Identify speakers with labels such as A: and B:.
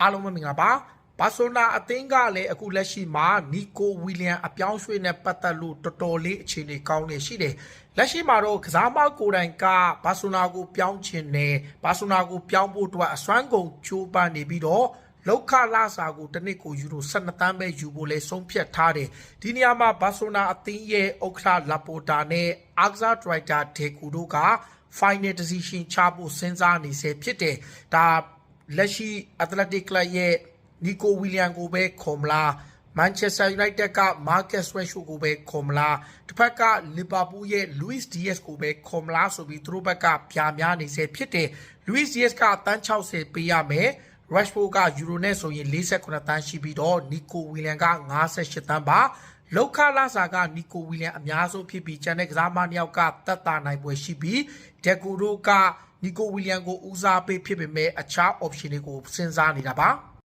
A: အားလုံးပဲမင်္ဂလာပါဘာဆိုနာအသင်းကလည်းအခုလက်ရှိမှာနီကိုဝီလျံအပြောင်းရွှေ့နဲ့ပတ်သက်လို့တော်တော်လေးအခြေအနေကောင်းနေရှိတယ်လက်ရှိမှာတော့ကစားမကိုယ်တိုင်ကဘာဆိုနာကိုပြောင်းချင်တယ်ဘာဆိုနာကိုပြောင်းဖို့အတွက်အစွမ်းကုန်ကြိုးပမ်းနေပြီးတော့လောက်ခလာစာကိုတစ်နှစ်ကိုယူရို12တန်းပဲယူဖို့လဲဆုံးဖြတ်ထားတယ်ဒီနေရာမှာဘာဆိုနာအသင်းရဲ့ဥက္ကဋ္ဌလာပိုတာနဲ့အာဂဇာဒရိုက်တာဒေကူတို့က final decision ချဖို့စဉ်းစားနေစေဖြစ်တယ်ဒါ လက်ရှိ Athletic Club ရဲ့ Nico William ကိုပဲခေါ်မလား Manchester United က Marcus Rashford ကိုပဲခေါ်မလားတစ်ဖက်က Liverpool ရဲ့ Luis Diaz ကိုပဲခေါ်မလားဆိုပြီးသူတို့ဘက်ကပြာများနေစေဖြစ်တယ် Luis Diaz ကအတန်း60ပေးရမယ် Rashford က Euro နဲ့ဆိုရင်48တန်းရှိပြီးတော့ Nico William က58တန်းပါလောက်ခလာစာကနီကိုဝီလျံအများဆုံးဖြစ်ပြီးကျန်တဲ့ကစားမနှစ်ယောက်ကတက်တာနိုင်ပွဲရှိပြီးဒက်ကူတို့က နီကိုဝီလျံကိုဦးစားပေးဖြစ်ပေမဲ့အခြား option တွေကိုစဉ်းစားနေတာပါ